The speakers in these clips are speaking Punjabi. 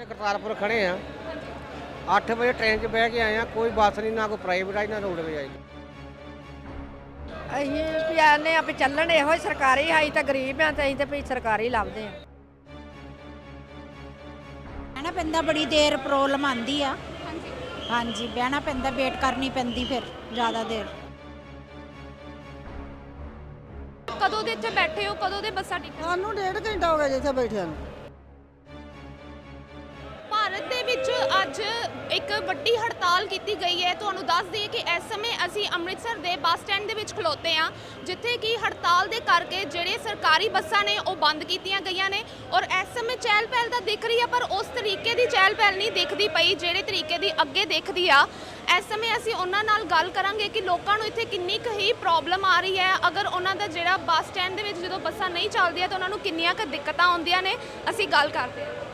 ਵਜੇ ਕਰਤਾਰਪੁਰ ਖੜੇ ਆ। 8 ਵਜੇ ਟ੍ਰੇਨ 'ਚ ਬਹਿ ਕੇ ਆਏ ਆ ਕੋਈ ਬੱਸ ਨਹੀਂ ਨਾ ਕੋਈ ਪ੍ਰਾਈਵੇਟ ਆਈ ਨਾ ਰੋਡਵੇਜ਼ ਆਈ। ਅਸੀਂ ਵੀ ਆਨੇ ਆ ਵੀ ਚੱਲਣ ਇਹੋ ਹੀ ਸਰਕਾਰੀ ਆਈ ਤਾਂ ਗਰੀਬ ਆ ਤੇ ਅਸੀਂ ਤੇ ਵੀ ਸਰਕਾਰੀ ਲੱਭਦੇ ਆ। ਬਹਿਣਾ ਪੈਂਦਾ ਬੜੀ ਦੇਰ ਪ੍ਰੋਬਲਮ ਆਂਦੀ ਆ। ਹਾਂਜੀ ਬਹਿਣਾ ਪੈਂਦਾ ਵੇਟ ਕਰਨੀ ਪੈਂਦੀ ਫਿਰ ਜ਼ਿਆਦਾ ਦੇਰ। ਕਦੋਂ ਦੇ ਇੱਥੇ ਬੈਠੇ ਹੋ ਕਦੋਂ ਦੇ ਬੱਸਾਂ ਟਿਕਟ? ਸਾਨੂੰ ਡੇਢ ਘੰਟਾ ਹੋ ਗਿਆ ਜਿੱਥੇ ਬੈਠਿਆਂ ਨੂੰ। ਅੱਜ ਇੱਕ ਵੱਡੀ ਹੜਤਾਲ ਕੀਤੀ ਗਈ ਹੈ। ਤੁਹਾਨੂੰ ਦੱਸ ਦਈਏ ਕਿ ਇਸ ਸਮੇਂ ਅਸੀਂ ਅੰਮ੍ਰਿਤਸਰ ਦੇ ਬੱਸ ਸਟੈਂਡ ਦੇ ਵਿੱਚ ਖਲੋਤੇ ਹਾਂ, ਜਿੱਥੇ ਕਿ ਹੜਤਾਲ ਦੇ ਕਰਕੇ ਜਿਹੜੇ ਸਰਕਾਰੀ ਬੱਸਾਂ ਨੇ ਉਹ ਬੰਦ ਕੀਤੀਆਂ ਗਈਆਂ ਨੇ ਔਰ ਇਸ ਸਮੇਂ ਚਹਿਲ ਪਹਿਲ ਤਾਂ ਦਿਖ ਰਹੀ ਆ, ਪਰ ਉਸ ਤਰੀਕੇ ਦੀ ਚਹਿਲ ਪਹਿਲ ਨਹੀਂ ਦਿਖਦੀ ਪਈ ਜਿਹੜੇ ਤਰੀਕੇ ਦੀ ਅੱਗੇ ਦਿਖਦੀ ਆ। ਇਸ ਸਮੇਂ ਅਸੀਂ ਉਹਨਾਂ ਨਾਲ ਗੱਲ ਕਰਾਂਗੇ ਕਿ ਲੋਕਾਂ ਨੂੰ ਇੱਥੇ ਕਿੰਨੀ ਕੁ ਹੀ ਪ੍ਰੋਬਲਮ ਆ ਰਹੀ ਹੈ। ਅਗਰ ਉਹਨਾਂ ਦਾ ਜਿਹੜਾ ਬੱਸ ਸਟੈਂਡ ਦੇ ਵਿੱਚ ਜਦੋਂ ਬੱਸਾਂ ਨਹੀਂ ਚੱਲਦੀਆਂ ਤਾਂ ਉਹਨਾਂ ਨੂੰ ਕਿੰਨੀਆਂ ਕੁ ਦਿੱਕਤਾਂ ਆਉਂਦੀਆਂ ਨੇ, ਅਸੀਂ ਗੱਲ ਕਰਦੇ ਹਾਂ।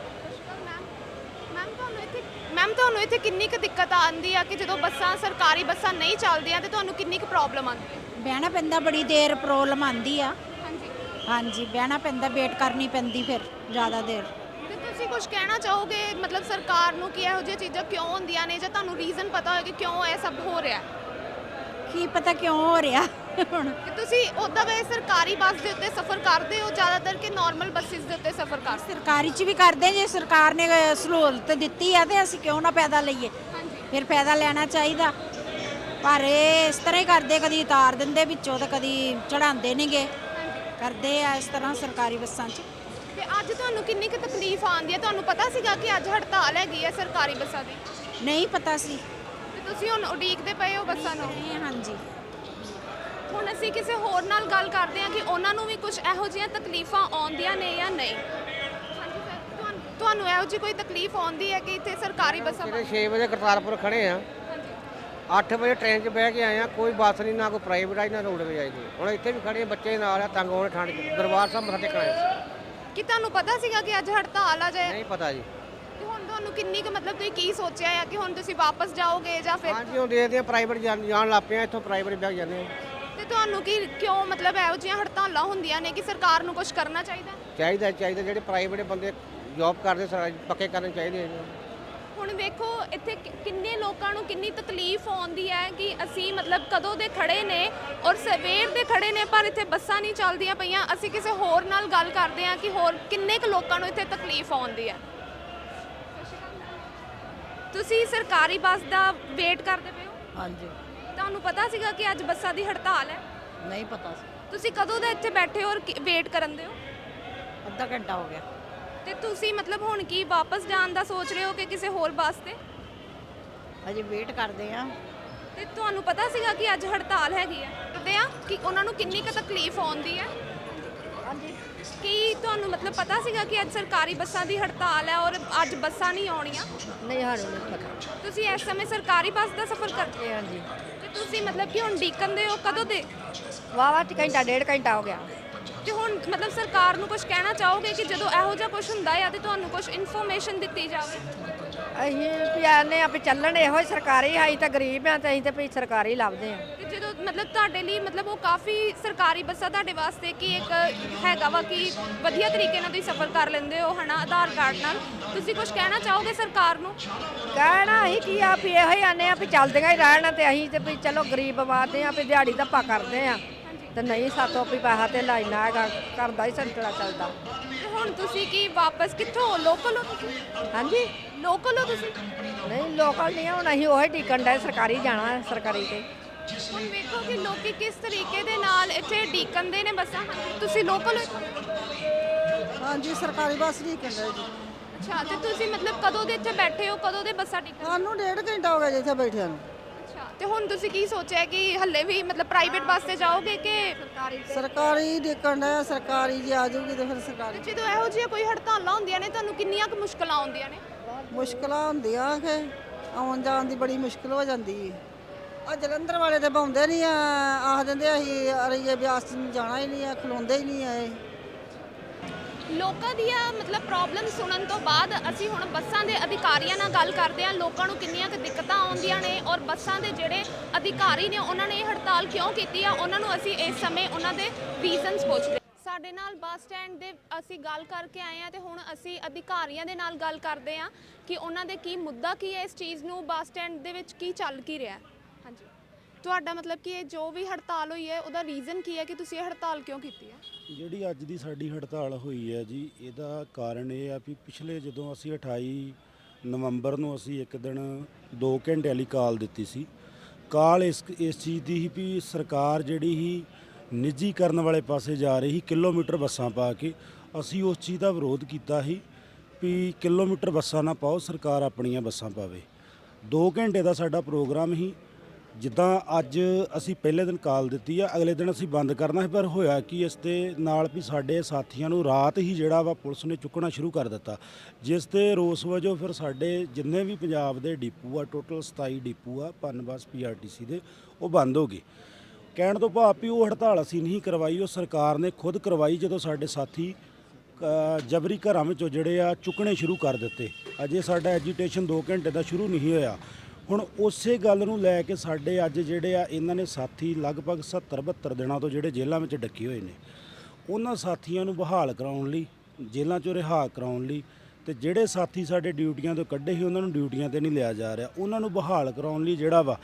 ਮੈਮ ਤੁਹਾਨੂੰ ਇੱਥੇ ਕਿੰਨੀ ਕੁ ਦਿੱਕਤ ਆਉਂਦੀ ਆ ਕਿ ਜਦੋਂ ਬੱਸਾਂ ਸਰਕਾਰੀ ਬੱਸਾਂ ਨਹੀਂ ਚੱਲਦੀਆਂ ਤੇ ਤੁਹਾਨੂੰ ਕਿੰਨੀ ਕੁ ਪ੍ਰੋਬਲਮ ਆਉਂਦੀ? ਹੈ ਬਹਿਣਾ ਪੈਂਦਾ ਬੜੀ ਦੇਰ ਪ੍ਰੋਬਲਮ ਆਂਦੀ ਆ। ਹਾਂਜੀ। ਹਾਂਜੀ ਬਹਿਣਾ ਪੈਂਦਾ ਵੇਟ ਕਰਨੀ ਪੈਂਦੀ ਫਿਰ ਜ਼ਿਆਦਾ ਦੇਰ। ਤੇ ਤੁਸੀਂ ਕੁਝ ਕਹਿਣਾ ਚਾਹੋਗੇ ਮਤਲਬ ਸਰਕਾਰ ਨੂੰ ਕਿ ਇਹੋ ਜਿਹੀਆਂ ਚੀਜ਼ਾਂ ਕਿਉਂ ਹੁੰਦੀਆਂ ਨੇ ਜਾਂ ਤੁਹਾਨੂੰ ਰੀਜ਼ਨ ਪਤਾ ਹੋਵੇ ਕਿ ਕਿਉਂ ਇਹ ਸਭ ਹੋ ਰਿਹਾ? ਹੈ ਕੀ ਪਤਾ ਕਿਉਂ ਹੋ ਰਿਹਾ ਹੁਣ? ਕਿ ਤੁਸੀਂ ਉਦਾਂ ਵੇ ਸਰਕਾਰੀ ਬੱਸ ਦੇ ਉੱਤੇ ਸਫ਼ਰ ਕਰਦੇ ਹੋ ਜ਼ਿਆਦਾਤਰ ਕਿ ਨਾਰਮਲ ਬੱਸਿਸ ਦੇ ਉੱਤੇ ਸਫ਼ਰ ਕਰਦੇ ਹੋ? ਸਰਕਾਰੀ ਚ ਵੀ ਕਰਦੇ ਜੇ ਸਰਕਾਰ ਨੇ ਸਹੂਲਤ ਦਿੱਤੀ ਆ ਤੇ ਅਸੀਂ ਕਿਉਂ ਨਾ ਪੈਦਾ ਲਈਏ? ਫਿਰ ਫਾਇਦਾ ਲੈਣਾ ਚਾਹੀਦਾ। ਪਰ ਇਹ ਇਸ ਤਰ੍ਹਾਂ ਹੀ ਕਰਦੇ ਕਦੀ ਉਤਾਰ ਦਿੰਦੇ ਵਿੱਚੋਂ ਤੇ ਕਦੀ ਚੜਾਉਂਦੇ ਨੇਗੇ ਕਰਦੇ ਆ ਇਸ ਤਰ੍ਹਾਂ ਸਰਕਾਰੀ ਬੱਸਾਂ 'ਚ। ਤੇ ਅੱਜ ਤੁਹਾਨੂੰ ਕਿੰਨੀ ਕੁ ਤਕਲੀਫ ਆਉਂਦੀ ਹੈ? ਤੁਹਾਨੂੰ ਪਤਾ ਸੀਗਾ ਕਿ ਅੱਜ ਹੜਤਾਲ ਹੈਗੀ ਹੈ ਸਰਕਾਰੀ ਬੱਸਾਂ ਦੀ? ਨਹੀਂ ਪਤਾ ਸੀ। ਤੁਸੀਂ ਹੁਣ ਉਡੀਕਦੇ ਪਏ ਹੋ ਬੱਸਾਂ ਨੂੰ? ਇਹ ਹਾਂਜੀ। ਹੁਣ ਅਸੀਂ ਕਿਸੇ ਹੋਰ ਨਾਲ ਗੱਲ ਕਰਦੇ ਹਾਂ ਕਿ ਉਹਨਾਂ ਨੂੰ ਵੀ ਕੁਝ ਇਹੋ ਜਿਹੀਆਂ ਤਕਲੀਫਾਂ ਆਉਂਦੀਆਂ ਨੇ ਜਾਂ ਨਹੀਂ? ਹਾਂਜੀ ਸਰ ਤੁਹਾਨੂੰ ਤੁਹਾਨੂੰ ਇਹੋ ਜਿਹੀ ਕੋਈ ਤਕਲੀਫ ਆਉਂਦੀ ਹੈ ਕਿ ਇੱਥੇ ਸਰਕਾਰੀ ਬੱਸਾਂ ਸਵੇਰੇ 6 ਵਜੇ ਕਰਤਾਰਪੁਰ ਖੜੇ ਆ 8 ਵਜੇ ਟ੍ਰੇਨ 'ਚ ਬਹਿ ਕੇ ਆਏ ਆ ਕੋਈ ਬੱਸ ਨਹੀਂ ਨਾ ਕੋਈ ਪ੍ਰਾਈਵੇਟ ਆਈ ਨਾ ਰੋਡਵੇਜ਼ ਆਈ ਹੁਣ ਇੱਥੇ ਵੀ ਖੜੇ ਆ, ਬੱਚੇ ਨਾਲ ਆ ਤੰਗ ਹੋਣ ਠੰਡ 'ਚ। ਦਰਬਾਰ ਸਾਹਿਬ ਮੱਥਾ ਟੇਕਣ। ਕਿ ਤੁਹਾਨੂੰ ਪਤਾ ਸੀਗਾ ਕਿ ਅੱਜ ਹੜਤਾਲ ਆ ਜਾਏ ਨਹੀਂ ਪਤਾ ਜੀ। ਤੁਹਾਨੂੰ ਕਿੰਨੀ ਕੁ ਮਤਲਬ ਤੁਸੀਂ ਕੀ ਸੋਚਿਆ ਹੈ ਕਿ ਹੁਣ ਤੁਸੀਂ ਵਾਪਸ ਜਾਓਗੇ ਜਾਂ ਫਿਰ ਹਾਂਜੀ ਹੁਣ ਦੇਖਦੇ ਆ ਪ੍ਰਾਈਵੇਟ ਜਾਣ ਲੱਗ ਪਏ ਆ ਇੱਥੋਂ ਪ੍ਰਾਈਵੇਟ ਬੈਗ ਜਾਂਦੇ ਆ। ਤੇ ਤੁਹਾਨੂੰ ਕੀ ਕਿਉਂ ਮਤਲਬ ਇਹੋ ਜਿਹੀਆਂ ਹੜਤਾਲਾਂ ਹੁੰਦੀਆਂ ਨੇ ਕਿ ਸਰਕਾਰ ਨੂੰ ਕੁਝ ਕਰਨਾ ਚਾਹੀਦਾ? ਚਾਹੀਦਾ ਚਾਹੀਦਾ ਜਿਹੜੇ ਪ੍ਰਾਈਵੇਟ ਬੰਦੇ ਜੌਬ ਕਰਦੇ ਸਰ ਪੱਕੇ ਕਰਨੇ ਚਾਹੀਦੇ ਆ। ਜੀ ਹੁਣ ਵੇਖੋ ਇੱਥੇ ਕਿ- ਕਿੰਨੇ ਲੋਕਾਂ ਨੂੰ ਕਿੰਨੀ ਤਕਲੀਫ ਆਉਂਦੀ ਹੈ ਕਿ ਅਸੀਂ ਮਤਲਬ ਕਦੋਂ ਦੇ ਖੜੇ ਨੇ ਔਰ ਸਵੇਰ ਦੇ ਖੜੇ ਨੇ ਪਰ ਇੱਥੇ ਬੱਸਾਂ ਨਹੀਂ ਚੱਲਦੀਆਂ ਪਈਆਂ। ਅਸੀਂ ਕਿਸੇ ਹੋਰ ਨਾਲ ਗੱਲ ਕਰਦੇ ਹਾਂ ਕਿ ਹੋਰ ਕਿੰਨੇ ਕੁ ਲੋਕਾਂ ਨੂੰ ਇੱਥੇ ਤਕਲੀਫ ਆਉਂਦੀ ਹੈ। ਤੁਸੀਂ ਸਰਕਾਰੀ ਬੱਸ ਦਾ ਵੇਟ ਕਰਦੇ ਪਏ ਹੋ? ਹਾਂਜੀ। ਤੁਹਾਨੂੰ ਪਤਾ ਸੀਗਾ ਕਿ ਅੱਜ ਬੱਸਾਂ ਦੀ ਹੜਤਾਲ ਹੈ? ਨਹੀਂ ਪਤਾ ਸੀ। ਤੁਸੀਂ ਕਦੋਂ ਦੇ ਇੱਥੇ ਬੈਠੇ ਹੋ ਔਰ ਵੇਟ ਕਰਨ ਦੇ ਹੋ? ਅੱਧਾ ਘੰਟਾ ਹੋ ਗਿਆ। ਤੇ ਤੁਸੀਂ ਮਤਲਬ ਹੁਣ ਕੀ ਵਾਪਸ ਜਾਣ ਦਾ ਸੋਚ ਰਹੇ ਹੋ ਕਿ ਕਿਸੇ ਹੋਰ ਬੱਸ ਤੇ? ਅਜੇ ਵੇਟ ਕਰਦੇ ਆ ਤੇ ਤੁਹਾਨੂੰ ਪਤਾ ਸੀਗਾ ਕਿ ਅੱਜ ਹੜਤਾਲ ਹੈਗੀ ਹੈ? ਕਰਦੇ ਆ ਕਿ ਉਹਨਾਂ ਨੂੰ ਕਿੰਨੀ ਕੁ ਤਕਲੀਫ ਆਉਂਦੀ ਹੈ? ਕੀ ਤੁਹਾਨੂੰ ਮਤਲਬ ਪਤਾ ਸੀਗਾ ਕਿ ਅੱਜ ਸਰਕਾਰੀ ਬੱਸਾਂ ਦੀ ਹੜਤਾਲ ਹੈ ਔਰ ਅੱਜ ਬੱਸਾਂ ਨਹੀਂ ਆਉਣੀਆਂ? ਨਹੀਂ ਸਾਨੂੰ ਨਹੀਂ ਪਤਾ। ਤੁਸੀਂ ਇਸ ਸਮੇਂ ਸਰਕਾਰੀ ਬੱਸ ਦਾ ਸਫ਼ਰ ਕਰਦੇ ਇਹ ਹਾਂਜੀ। ਤੇ ਤੁਸੀਂ ਮਤਲਬ ਕਿ ਹੁਣ ਡੀਕਨ ਦੇ ਹੋ ਕਦੋਂ ਦੇ? ਵਾਵਾ ਚ ਘੰਟਾ ਡੇਢ ਘੰਟਾ ਹੋ ਗਿਆ। ਤੇ ਹੁਣ ਮਤਲਬ ਸਰਕਾਰ ਨੂੰ ਕੁਝ ਕਹਿਣਾ ਚਾਹੋਗੇ ਕਿ ਜਦੋਂ ਇਹੋ ਜਿਹਾ ਕੁਝ ਹੁੰਦਾ ਹੈ ਤੇ ਤੁਹਾਨੂੰ ਕੁਝ ਇਨਫੋਰਮੇਸ਼ਨ ਦਿੱਤੀ ਜਾਵੇ? ਅਸੀਂ ਵੀ ਆਨੇ ਆ ਵੀ ਚੱਲਣ ਇਹੋ ਹੀ ਸਰਕਾਰੀ ਆਈ ਤਾਂ ਗਰੀਬ ਆ ਤੇ ਅਸੀਂ ਤੇ ਵੀ ਸਰਕਾਰੀ ਲੱਭਦੇ ਆ। ਤੇ ਜਦੋਂ ਮਤਲਬ ਤੁਹਾਡੇ ਲਈ ਮਤਲਬ ਉਹ ਕਾਫੀ ਸਰਕਾਰੀ ਬੱਸਾਂ ਤੁਹਾਡੇ ਵਾਸਤੇ ਕਿ ਇੱਕ ਹੈਗਾ ਵਾ ਕਿ ਵਧੀਆ ਤਰੀਕੇ ਨਾਲ ਤੁਸੀਂ ਸਫ਼ਰ ਕਰ ਲੈਂਦੇ ਹੋ ਹਨਾ ਆਧਾਰ ਕਾਰਡ ਨਾਲ। ਤੁਸੀਂ ਕੁਝ ਕਹਿਣਾ ਚਾਹੋਗੇ ਸਰਕਾਰ ਨੂੰ? ਕਹਿਣਾ ਅਸੀਂ ਕੀ ਆ ਵੀ ਇਹੋ ਹੀ ਆਨੇ ਆ ਵੀ ਚੱਲਦੀਆਂ ਹੀ ਰਹਿਣ ਤੇ ਅਸੀਂ ਤੇ ਵੀ ਚਲੋ ਗਰੀਬ ਬਾਤੇ ਆ ਵੀ ਦਿਹਾੜੀ ਧੱਪਾ ਕਰਦੇ ਆ ਤੇ ਨਹੀਂ ਸਾਤੋਂ ਵੀ ਪੈਸਾ ਤੇ ਲਾਈਨਾ ਹੈਗਾ ਘਰ ਦਾ ਹੀ ਸੰਤਰਾ ਚੱਲਦਾ। ਤੇ ਹੁਣ ਤੁਸੀਂ ਕੀ ਵਾਪਸ ਕਿੱਥੋਂ? ਲੋਕਲ ਹੋ ਤੁਸੀਂ? ਹਾਂਜੀ। ਲੋਕਲ ਹੋ ਤੁਸੀਂ? ਨਹੀਂ ਲੋਕਲ ਨਹੀਂ ਹੁਣ ਅਸੀਂ ਉਹੀ ਟਿਕਣ ਦਾ ਸਰਕਾਰੀ ਜਾਣਾ ਹੈ, ਸਰਕਾਰੀ ਤੇ। ਹੁਣ ਵੇਖੋ ਕਿ ਲੋਕੀ ਕਿਸ ਤਰੀਕੇ ਦੇ ਨਾਲ ਇੱਥੇ ਡੀਕਨਦੇ ਨੇ ਬੱਸਾਂ। ਤੁਸੀਂ ਲੋਕਲ ਹੋ? ਹਾਂਜੀ ਸਰਕਾਰੀ ਬੱਸ ਨਹੀਂ ਕਹਿੰਦੇ ਜੀ। ਅੱਛਾ ਤੇ ਤੁਸੀਂ ਮਤਲਬ ਕਦੋਂ ਦੇ ਇੱਥੇ ਬੈਠੇ ਹੋ? ਕਦੋਂ ਦੇ ਬੱਸਾਂ ਡੀਕਨ ਸਾਨੂੰ ਡੇਢ ਘੰਟਾ ਹੋ ਗਿਆ ਜਿੱਥੇ ਬੈਠਿਆਂ ਨੂੰ। ਅੱਛਾ ਤੇ ਹੁਣ ਤੁਸੀਂ ਕੀ ਸੋਚਿਆ ਕਿ ਹੱਲੇ ਵੀ ਮਤਲਬ ਪ੍ਰਾਈਵੇਟ ਬੱਸ ਤੇ ਜਾਓਗੇ ਕਿ ਸਰਕਾਰੀ ਦੇਖਣ ਦਾ ਸਰਕਾਰੀ ਜੇ ਆ ਜਾਊਗੀ ਤੇ ਫਿਰ ਸਰਕਾਰੀ। ਜਦੋਂ ਇਹੋ ਜਿਹੀਆਂ ਕੋਈ ਹੜਤਾਲਾਂ ਹੁੰਦੀਆਂ ਨੇ ਤੁਹਾਨੂੰ ਕਿੰਨੀਆਂ ਕੁ ਮੁਸ਼ਕਲਾਂ ਆਉਂਦੀਆਂ ਨੇ? ਮੁਸ਼ਕਲਾਂ ਹੁੰਦੀਆਂ ਕਿ ਆਉਣ ਜਾਣ ਦੀ ਬੜੀ ਮੁਸ਼ਕਲ ਹੋ ਜਾਂਦੀ ਹੈ ਆ ਜਲੰਧਰ ਵਾਲੇ ਤੇ ਪਾਉਂਦੇ ਨਹੀਂ ਆ, ਆਖ ਦਿੰਦੇ ਅਸੀਂ ਅਰੀਏ ਬਿਆਸ ਨੂੰ ਜਾਣਾ ਹੀ ਨਹੀਂ ਆ, ਖਲੋਂਦੇ ਹੀ ਨਹੀਂ ਆਏ ਲੋਕਾਂ ਦੀਆਂ ਮਤਲਬ ਪ੍ਰੋਬਲਮ ਸੁਣਨ ਤੋਂ ਬਾਅਦ ਅਸੀਂ ਹੁਣ ਬੱਸਾਂ ਦੇ ਅਧਿਕਾਰੀਆਂ ਨਾਲ ਗੱਲ ਕਰਦੇ ਹਾਂ। ਲੋਕਾਂ ਨੂੰ ਕਿੰਨੀਆਂ ਕੁ ਦਿੱਕਤਾਂ ਆਉਂਦੀਆਂ ਨੇ ਔਰ ਬੱਸਾਂ ਦੇ ਜਿਹੜੇ ਅਧਿਕਾਰੀ ਨੇ, ਉਹਨਾਂ ਨੇ ਇਹ ਹੜਤਾਲ ਕਿਉਂ ਕੀਤੀ ਆ? ਉਹਨਾਂ ਨੂੰ ਅਸੀਂ ਇਸ ਸਮੇਂ ਉਹਨਾਂ ਦੇ ਰੀਜ਼ਨਸ ਪੁੱਛਦੇ ਤੁਹਾਡੇ ਨਾਲ ਬੱਸ ਸਟੈਂਡ ਦੇ ਅਸੀਂ ਗੱਲ ਕਰਕੇ ਆਏ ਆ ਤੇ ਹੁਣ ਅਸੀਂ ਅਧਿਕਾਰੀਆਂ ਦੇ ਨਾਲ ਗੱਲ ਕਰਦੇ ਆ ਕਿ ਉਹਨਾਂ ਦੇ ਕੀ ਮੁੱਦਾ ਕੀ ਹੈ ਇਸ ਚੀਜ਼ ਨੂੰ ਬੱਸ ਸਟੈਂਡ ਦੇ ਵਿੱਚ ਕੀ ਚੱਲ ਕੀ ਰਿਹਾ ਹੈ। ਤੁਹਾਡਾ ਮਤਲਬ ਕਿ ਇਹ ਜੋ ਵੀ ਹੜਤਾਲ ਹੋਈ ਹੈ, ਉਹਦਾ ਰੀਜ਼ਨ ਕੀ ਹੈ ਕਿ ਤੁਸੀਂ ਇਹ ਹੜਤਾਲ ਕਿਉਂ ਕੀਤੀ ਹੈ? ਜਿਹੜੀ ਅੱਜ ਦੀ ਸਾਡੀ ਹੜਤਾਲ ਹੋਈ ਹੈ ਜੀ, ਇਹਦਾ ਕਾਰਨ ਇਹ ਆ ਵੀ ਪਿਛਲੇ ਜਦੋਂ ਅਸੀਂ 28 ਨਵੰਬਰ ਨੂੰ ਅਸੀਂ ਇੱਕ ਦਿਨ 2 ਘੰਟੇ ਵਾਲੀ ਕਾਲ ਦਿੱਤੀ ਸੀ, ਕਾਲ ਇਸ ਇਸ ਚੀਜ਼ ਦੀ ਸੀ ਵੀ ਸਰਕਾਰ ਜਿਹੜੀ ਹੀ ਨਿੱਜੀਕਰਨ ਵਾਲੇ ਪਾਸੇ ਜਾ ਰਹੀ ਸੀ, ਕਿਲੋਮੀਟਰ ਬੱਸਾਂ ਪਾ ਕੇ, ਅਸੀਂ ਉਸ ਚੀਜ਼ ਦਾ ਵਿਰੋਧ ਕੀਤਾ ਸੀ ਵੀ ਕਿਲੋਮੀਟਰ ਬੱਸਾਂ ਨਾ ਪਾਓ, ਸਰਕਾਰ ਆਪਣੀਆਂ ਬੱਸਾਂ ਪਾਵੇ। 2 ਘੰਟੇ ਦਾ ਸਾਡਾ ਪ੍ਰੋਗਰਾਮ ਸੀ ਜਿੱਦਾਂ ਅੱਜ ਅਸੀਂ ਪਹਿਲੇ ਦਿਨ ਕਾਲ ਦਿੱਤੀ ਆ, ਅਗਲੇ ਦਿਨ ਅਸੀਂ ਬੰਦ ਕਰਨਾ ਸੀ, ਪਰ ਹੋਇਆ ਕਿ ਇਸ 'ਤੇ ਨਾਲ ਵੀ ਸਾਡੇ ਸਾਥੀਆਂ ਨੂੰ ਰਾਤ ਹੀ ਜਿਹੜਾ ਵਾ ਪੁਲਿਸ ਨੇ ਚੁੱਕਣਾ ਸ਼ੁਰੂ ਕਰ ਦਿੱਤਾ। ਜਿਸ ਤੇ ਰੋਸ ਵਜੋਂ ਫਿਰ ਸਾਡੇ ਜਿੰਨੇ ਵੀ ਪੰਜਾਬ ਦੇ ਡਿਪੂ ਆ, ਟੋਟਲ 27 ਡਿਪੂ ਆ ਪਨਬਸ ਪੀਆਰਟੀਸੀ ਦੇ, ਉਹ ਬੰਦ ਹੋ ਗਏ। ਕਹਿਣ ਤੋਂ ਭਾਵ ਵੀ ਉਹ ਹੜਤਾਲ ਅਸੀਂ ਨਹੀਂ ਕਰਵਾਈ, ਉਹ ਸਰਕਾਰ ਨੇ ਖੁਦ ਕਰਵਾਈ ਜਦੋਂ ਸਾਡੇ ਸਾਥੀ ਜਬਰੀ ਘਰਾਂ ਵਿੱਚੋਂ ਜਿਹੜੇ ਆ ਚੁੱਕਣੇ ਸ਼ੁਰੂ ਕਰ ਦਿੱਤੇ। ਅਜੇ ਸਾਡਾ ਐਜੀਟੇਸ਼ਨ 2 ਘੰਟੇ ਦਾ ਸ਼ੁਰੂ ਨਹੀਂ ਹੋਇਆ। ਹੁਣ ਉਸੇ ਗੱਲ ਨੂੰ ਲੈ ਕੇ ਸਾਡੇ ਅੱਜ ਜਿਹੜੇ ਆ ਇਹਨਾਂ ਨੇ ਸਾਥੀ ਲਗਭਗ 70 72 ਦਿਨਾਂ ਤੋਂ ਜਿਹੜੇ ਜੇਲ੍ਹਾਂ ਵਿੱਚ ਡੱਕੇ ਹੋਏ ਨੇ ਉਹਨਾਂ ਸਾਥੀਆਂ ਨੂੰ ਬਹਾਲ ਕਰਾਉਣ ਲਈ ਜੇਲ੍ਹਾਂ ਚੋਂ ਰਿਹਾ ਕਰਾਉਣ ਲਈ ਤੇ ਜਿਹੜੇ ਸਾਥੀ ਸਾਡੇ ਡਿਊਟੀਆਂ ਤੋਂ ਕੱਢੇ ਸੀ ਉਹਨਾਂ ਨੂੰ ਡਿਊਟੀਆਂ ਤੇ ਨਹੀਂ ਲਿਆ ਜਾ ਰਿਹਾ। ਉਹਨਾਂ ਨੂੰ ਬਹਾਲ ਕਰਾਉਣ ਲਈ ਜਿਹੜਾ ਵਾ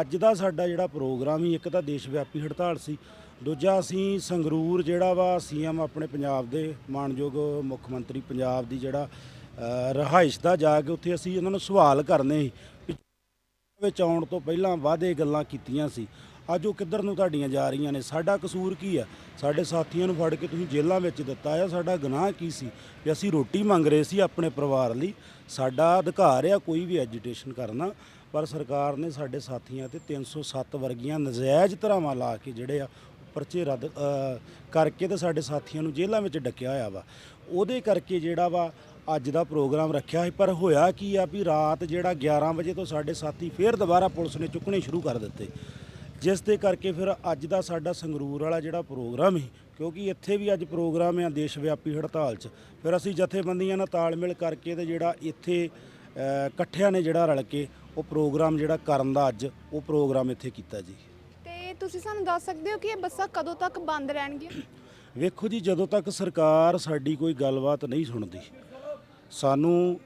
ਅੱਜ ਦਾ ਸਾਡਾ ਜਿਹੜਾ ਪ੍ਰੋਗਰਾਮ ਹੀ ਇੱਕ ਤਾਂ ਦੇਸ਼ ਵਿਆਪੀ ਹੜਤਾਲ ਸੀ ਦੂਜਾ ਅਸੀਂ ਸੰਗਰੂਰ ਜਿਹੜਾ ਵਾ ਸੀਐਮ ਆਪਣੇ ਪੰਜਾਬ ਦੇ ਮਾਨਯੋਗ ਮੁੱਖ ਮੰਤਰੀ ਪੰਜਾਬ ਦੀ ਜਿਹੜਾ ਅ, ਰਿਹਾਇਸ਼ ਦਾ ਜਾ ਕੇ ਉੱਥੇ ਅਸੀਂ ਉਹਨਾਂ ਨੂੰ ਸਵਾਲ ਕਰਨੇ ਸੀ। ਵਿੱਚ ਆਉਣ ਤੋਂ ਪਹਿਲਾਂ ਵਾਅਦੇ ਗੱਲਾਂ ਕੀਤੀਆਂ ਸੀ। ਅੱਜ ਉਹ ਕਿੱਧਰ ਨੂੰ ਤੁਹਾਡੀਆਂ ਜਾ ਰਹੀਆਂ ਨੇ? ਸਾਡਾ ਕਸੂਰ ਕੀ ਆ? ਸਾਡੇ ਸਾਥੀਆਂ ਨੂੰ ਫੜ ਕੇ ਤੁਸੀਂ ਜੇਲ੍ਹਾਂ ਵਿੱਚ ਦਿੱਤਾ ਆ। ਸਾਡਾ ਗੁਨਾਹ ਕੀ ਸੀ? ਵੀ ਅਸੀਂ ਰੋਟੀ ਮੰਗ ਰਹੇ ਸੀ ਆਪਣੇ ਪਰਿਵਾਰ ਲਈ। ਸਾਡਾ ਅਧਿਕਾਰ ਆ ਕੋਈ ਵੀ ਐਜੀਟੇਸ਼ਨ ਕਰਨਾ। ਪਰ ਸਰਕਾਰ ਨੇ ਸਾਡੇ ਸਾਥੀਆਂ ਤੇ 307 ਵਰਗੀਆਂ ਨਜਾਇਜ਼ ਧਰਾਵਾਂ ਲਾ ਕੇ ਜਿਹੜੇ ਆ ਪਰਚੇ ਰੱਦ ਕਰਕੇ ਤੇ ਸਾਡੇ ਸਾਥੀਆਂ ਨੂੰ ਜੇਲ੍ਹਾਂ ਵਿੱਚ ਡੱਕਿਆ ਹੋਇਆ ਵਾ। ਉਹਦੇ ਕਰਕੇ ਜਿਹੜਾ ਵਾ ਅੱਜ ਦਾ ਪ੍ਰੋਗਰਾਮ ਰੱਖਿਆ ਸੀ ਪਰ ਹੋਇਆ ਕੀ ਆ ਵੀ ਰਾਤ ਜਿਹੜਾ 11 ਵਜੇ ਤੋਂ ਸਾਡੇ ਸਾਥੀ ਫੇਰ ਦੁਬਾਰਾ ਪੁਲਿਸ ਨੇ ਚੁੱਕਣੇ ਸ਼ੁਰੂ ਕਰ ਦਿੱਤੇ। ਜਿਸ ਦੇ ਕਰਕੇ ਫਿਰ ਅੱਜ ਦਾ ਸਾਡਾ ਸੰਗਰੂਰ ਵਾਲਾ ਜਿਹੜਾ ਪ੍ਰੋਗਰਾਮ ਸੀ ਕਿਉਂਕਿ ਇੱਥੇ ਵੀ ਅੱਜ ਪ੍ਰੋਗਰਾਮ ਆ ਦੇਸ਼ ਵਿਆਪੀ ਹੜਤਾਲ 'ਚ। ਫਿਰ ਅਸੀਂ ਜਥੇਬੰਦੀਆਂ ਨਾਲ ਤਾਲਮੇਲ ਕਰਕੇ ਤੇ ਜਿਹੜਾ ਇੱਥੇ ਇਕੱਠਿਆਂ ਨੇ ਜਿਹੜਾ ਰਲ ਕੇ ਉਹ ਪ੍ਰੋਗਰਾਮ ਜਿਹੜਾ ਕਰਨ ਦਾ ਅੱਜ ਉਹ ਪ੍ਰੋਗਰਾਮ ਇੱਥੇ ਕੀਤਾ ਜੀ। ਤੇ ਤੁਸੀਂ ਸਾਨੂੰ ਦੱਸ ਸਕਦੇ ਹੋ ਕਿ ਇਹ ਬੱਸਾਂ ਕਦੋਂ ਤੱਕ ਬੰਦ ਰਹਿਣਗੀਆਂ? ਵੇਖੋ ਜੀ ਜਦੋਂ ਤੱਕ ਸਰਕਾਰ ਸਾਡੀ ਕੋਈ ਗੱਲਬਾਤ ਨਹੀਂ ਸੁਣਦੀ ਸਾਨੂੰ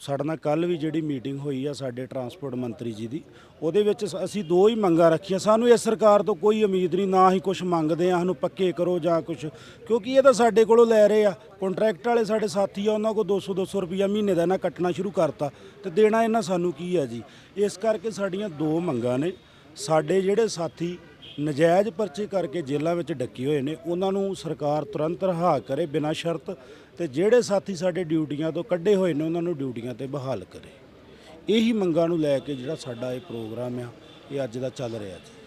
ਸਾਡੇ ਨਾਲ ਕੱਲ ਵੀ ਜਿਹੜੀ ਮੀਟਿੰਗ ਹੋਈ ਆ ਸਾਡੇ ਟਰਾਂਸਪੋਰਟ ਮੰਤਰੀ ਜੀ ਦੀ, ਉਹਦੇ ਵਿੱਚ ਅਸੀਂ ਦੋ ਹੀ ਮੰਗਾਂ ਰੱਖੀਆਂ। ਸਾਨੂੰ ਇਸ ਸਰਕਾਰ ਤੋਂ ਕੋਈ ਉਮੀਦ ਨਹੀਂ, ਨਾ ਹੀ ਕੁਝ ਮੰਗਦੇ ਆ, ਸਾਨੂੰ ਪੱਕੇ ਕਰੋ ਜਾਂ ਕੁਝ ਕਿਉਂਕਿ ਇਹ ਤਾਂ ਸਾਡੇ ਕੋਲੋਂ ਲੈ ਰਹੇ ਆ। ਕੰਟਰੈਕਟ ਵਾਲੇ ਸਾਡੇ ਸਾਥੀ ਆ, ਉਹਨਾਂ ਕੋਲ 200 200 ਰੁਪਈਆ ਮਹੀਨੇ ਦਾ ਇਹਨਾਂ ਕੱਟਣਾ ਸ਼ੁਰੂ ਕਰਤਾ ਤੇ ਦੇਣਾ ਇਹਨਾਂ ਸਾਨੂੰ ਕੀ ਆ ਜੀ? ਇਸ ਕਰਕੇ ਸਾਡੀਆਂ ਦੋ ਮੰਗਾਂ ਨੇ। ਸਾਡੇ ਜਿਹੜੇ ਸਾਥੀ ਨਜਾਇਜ਼ ਪਰਚੇ ਕਰਕੇ ਜੇਲ੍ਹਾਂ ਵਿੱਚ ਡੱਕੇ ਹੋਏ ਨੇ। ਉਹਨਾਂ ਨੂੰ ਸਰਕਾਰ ਤੁਰੰਤ ਰਿਹਾ ਕਰੇ ਬਿਨਾਂ ਸ਼ਰਤ ਤੇ ਜਿਹੜੇ ਸਾਥੀ ਸਾਡੇ ਡਿਊਟੀਆਂ ਤੋਂ ਕੱਢੇ ਹੋਏ ਨੇ ਉਹਨਾਂ ਨੂੰ ਡਿਊਟੀਆਂ ਤੇ ਬਹਾਲ ਕਰੇ। ਇਹੀ ਮੰਗਾਂ ਨੂੰ ਲੈ ਕੇ ਜਿਹੜਾ ਸਾਡਾ ਇਹ ਪ੍ਰੋਗਰਾਮ ਆ ਇਹ ਅੱਜ ਦਾ ਚੱਲ ਰਿਹਾ ਜੀ।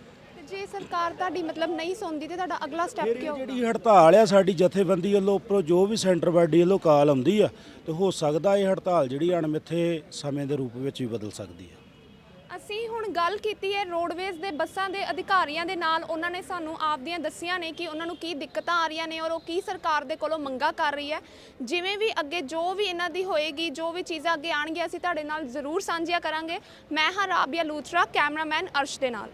ਜੇ ਸਰਕਾਰ ਤੁਹਾਡੀ ਮਤਲਬ ਨਹੀਂ ਸੁਣਦੀ ਤੇ ਤੁਹਾਡਾ ਅਗਲਾ ਸਟੈਪ ਕੀ ਹੋਊਗਾ ਜਿਹੜੀ ਹੜਤਾਲ ਆ ਸਾਡੀ ਜਥੇਬੰਦੀ ਵੱਲੋਂ ਉੱਪਰੋਂ ਜੋ ਵੀ ਸੈਂਟਰ ਬਾਡੀ ਵੱਲੋਂ ਕਾਲ ਆਉਂਦੀ ਆ ਤੇ ਹੋ ਸਕਦਾ ਇਹ ਹੜਤਾਲ ਜਿਹੜੀ ਅਣਮਿੱਥੇ ਸਮੇਂ ਦੇ ਰੂਪ ਵਿੱਚ ਵੀ ਬਦਲ ਸਕਦੀ ਆ। ਅਸੀਂ ਹੁਣ ਗੱਲ ਕੀਤੀ ਹੈ ਰੋਡਵੇਜ਼ ਦੇ ਬੱਸਾਂ ਦੇ ਅਧਿਕਾਰੀਆਂ ਦੇ ਨਾਲ। ਉਹਨਾਂ ਨੇ ਸਾਨੂੰ ਆਪਦੀਆਂ ਦੱਸੀਆਂ ਨੇ ਕਿ ਉਹਨਾਂ ਨੂੰ ਕੀ ਦਿੱਕਤਾਂ ਆ ਰਹੀਆਂ ਨੇ ਔਰ ਉਹ ਕੀ ਸਰਕਾਰ ਦੇ ਕੋਲੋਂ ਮੰਗਾ ਕਰ ਰਹੀ ਹੈ। ਜਿਵੇਂ ਵੀ ਅੱਗੇ ਜੋ ਵੀ ਇਹਨਾਂ ਦੀ ਹੋਏਗੀ, ਜੋ ਵੀ ਚੀਜ਼ਾਂ ਅੱਗੇ ਆਣਗੀਆਂ ਅਸੀਂ ਤੁਹਾਡੇ ਨਾਲ ਜ਼ਰੂਰ ਸਾਂਝੀਆਂ ਕਰਾਂਗੇ। ਮੈਂ ਹਾਂ ਰਾਬੀਆ ਲੂਥਰਾ, ਕੈਮਰਾਮੈਨ ਅਰਸ਼ ਦੇ ਨਾਲ।